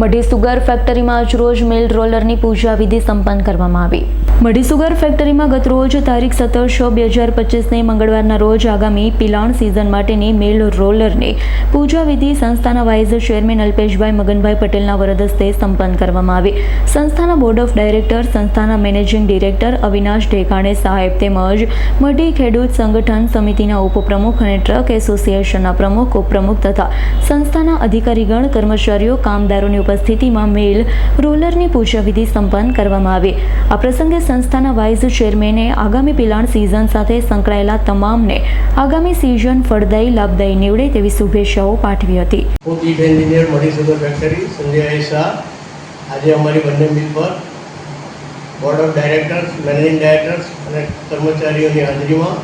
મઢી sugar ફેક્ટરીમાં આજરોજ મિલ રોલરની પૂજા વિધિ સંપન્ન કરવામાં આવી. મઢી સુગર ફેક્ટરીમાં ગતરોજ તારીખ સત્તર છ બે હજાર પચીસને મંગળવારના રોજ આગામી પિલાણ સિઝન માટેની મિલ રોલરની પૂજા વિધિ સંસ્થાના વાઇસ ચેરમેન અલ્પેશભાઈ મગનભાઈ પટેલના વરદ હસ્તે સંપન્ન કરવામાં આવી. સંસ્થાના બોર્ડ ઓફ ડાયરેક્ટર સંસ્થાના મેનેજિંગ ડિરેક્ટર અવિનાશ ઢેકાણે સાહેબ તેમજ મઢી ખેડૂત સંગઠન સમિતિના ઉપપ્રમુખ અને ટ્રક એસોસિએશનના પ્રમુખ, ઉપપ્રમુખ તથા સંસ્થાના અધિકારીગણ, કર્મચારીઓ, કામદારોની ઉપસ્થિતિમાં મેલ રોલરની પૂજાવિધિ સંપન્ન કરવામાં આવી. આ પ્રસંગે સંસ્થાના વાઇસ ચેરમેને આગામી પિલાણ સિઝન સાથે સંકળાયેલા તમામને આગામી સિઝન ફળદાયી, લાભદાયી નીવડે તેવી શુભેચ્છાઓ પાઠવી હતી. આજે અમારી બંને મિલ પર board of directors managing directors અને કર્મચારીઓની હાજરીમાં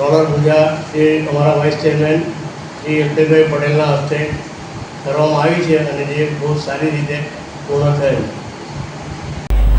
રોલર પૂજા જે અમારા વાઇસ ચેરમેન શ્રી અલ્પેશભાઈ પટેલના હસ્તે કરવામાં આવી છે અને જે બહુ સારી રીતે પૂર્ણ થયેલ.